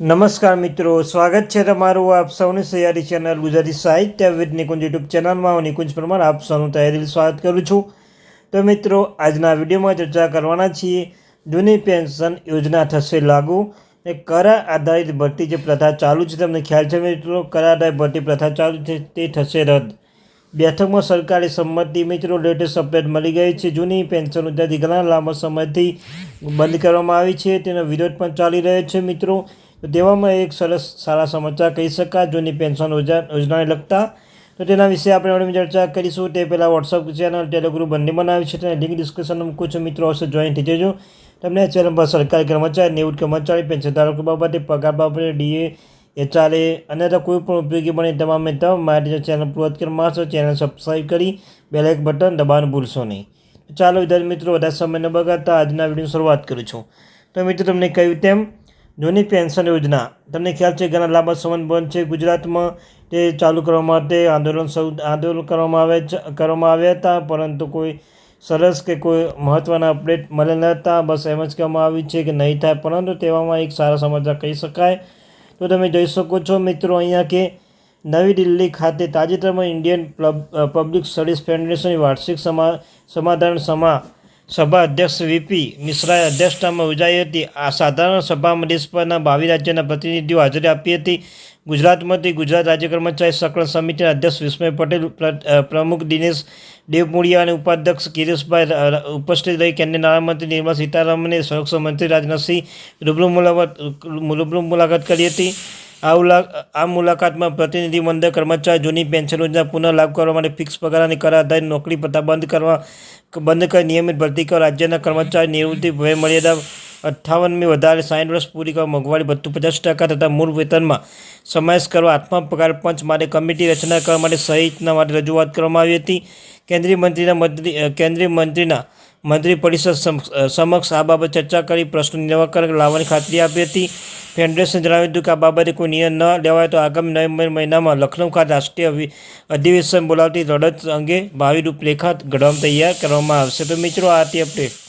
નમસ્કાર મિત્રો, સ્વાગત છે તમારું આપ સૌની સૈયારી ચેનલ ગુજરાતી સાહિત્ય વિદ નિકુંજ યુટ્યુબ ચેનલમાં. હું નિકુંજ પરમાર, આપ સૌનું તહેરીલ સ્વાગત કરું છું. તો મિત્રો, આજના વિડીયોમાં ચર્ચા કરવાના છીએ, જૂની પેન્શન યોજના થશે લાગુ. ને કરા આધારિત ભરતી જે પ્રથા ચાલુ છે, તમને ખ્યાલ છે મિત્રો, કરા આધારિત ભરતી પ્રથા ચાલુ છે, તે થશે રદ. બેઠકમાં સરકારી સંમતિ મિત્રો, લેટેસ્ટ અપડેટ મળી ગઈ છે. જૂની પેન્શન યોજનાથી ઘણા લાંબા સમયથી બંધ કરવામાં આવી છે, તેનો વિરોધ પણ ચાલી રહ્યો છે મિત્રો. તો તેવામાં એક સરસ સારા સમાચાર કહી શકાય, જૂની પેન્શન યોજના, યોજનાને લગતા. તો તેના વિશે આપણે હવે ચર્ચા કરીશું. તે પહેલાં વોટ્સઅપ ચેનલ ટેલિગ્રુપ બંને બનાવ્યું છે. તેને લિંક ડિસ્ક્રિપ્શનમાં કુછ મિત્રો હશે જોઈન થઈ જજો. તમને ચેનલ પર સરકારી કર્મચારી, નેવું કર્મચારી, પેન્શન ધારકો બાબતે પગાર બાબતે ડીએ એચઆરએ અને કોઈ પણ ઉપયોગી બને તમામે તમામ મારી ચેનલ પૂર્વત કરવામાં આવશે ચેનલ સબસ્ક્રાઈબ કરી બેલ એક બટન દબાવવાનું ભૂલશો નહીં. ચાલો વિદ્યાર્થી મિત્રો, વધારે સમય ન બગાડતા આજના વિડીયોની શરૂઆત કરું છું. તો મિત્રો, તમને કહ્યું તેમ જૂની પેન્શન યોજના. તમને ખ્યાલ છે, ઘણા લાંબા સમય બંધ છે. ગુજરાતમાં તે ચાલુ કરવા માટે આંદોલન સૌ, આંદોલન કરવામાં આવે કરવામાં આવ્યા હતા, પરંતુ કોઈ સરસ કે કોઈ મહત્ત્વના અપડેટ મળેલ હતા. બસ એમ જ કહેવામાં આવ્યું છે કે નહીં થાય, પરંતુ તેવામાં એક સારા સમાચાર કહી શકાય. તો તમે જોઈ શકો છો, મિત્રો, અહીંયા કે નવી દિલ્હી ખાતે તાજેતરમાં ઇન્ડિયન પબ્લિક સ્ટડીઝ ફેડરેશનની વાર્ષિક સમા, સમાધાન સમા સભા અધ્યક્ષ વીપી મિશ્રાએ અધ્યક્ષતામાં યોજાઈ હતી. આ સાધારણ સભામાં દેશભરના બાવીસ રાજ્યના પ્રતિનિધિઓ હાજરી આપી હતી. ગુજરાતમાંથી ગુજરાત રાજ્ય કર્મચારી સકળ સમિતિના અધ્યક્ષ વિસ્મય પટેલ, પ્ર- પ્રમુખ દિનેશ દેવપુડિયા અને ઉપાધ્યક્ષ ર- ઉપસ્થિત રહી. કેન્દ્રીય નાણામંત્રી નિર્મલા સીતારામને સંરક્ષણ મંત્રી રાજનાથસિંહ રૂબરૂ મુલાકાત રૂબરૂ મુલાકાત કરી હતી. આ ઉલા આ મુલાકાતમાં પ્રતિનિધિમંડળ કર્મચારી, જૂની પેન્શન યોજના પુનઃ લાગુ કરવા માટે ફિક્સ પગાર અને કર આધારિત નોકરી પત્તા બંધ કરવા બંધ કરી નિયમિત ભરતી કરવા રાજ્યના કર્મચારી નિવૃત્તિ વય મર્યાદા અઠ્ઠાવનમી વધારે સાઠ વર્ષ પૂરી કરવા મોંઘવારી ભથ્થું પચાસ ટકા તથા મૂળ વેતનમાં સમાવેશ કરવા આત્મા પગાર પંચ માટે કમિટી રચના કરવા માટે સહિતના માટે રજૂઆત કરવામાં આવી હતી. કેન્દ્રીય મંત્રીના મંત્રી કેન્દ્રીય મંત્રીના મંત્રી પરિષદ સમ- સમક્ષ આ બાબત ચર્ચા કરી, પ્રશ્ન નિરાકરણ લાવવાની ખાતરી આપી હતી. ફેડરેશને જણાવ્યું હતું કે આ બાબતે કોઈ નિર્ણય ન લેવાય તો આગામી નવેમ્બર મહિનામાં લખનૌ ખાતે રાષ્ટ્રીય અધિવેશન બોલાવતી લડત અંગે ભાવિ રૂપરેખા ઘડવામાં તૈયાર કરવામાં આવશે. તો મિત્રો, આ હતી અપડેટ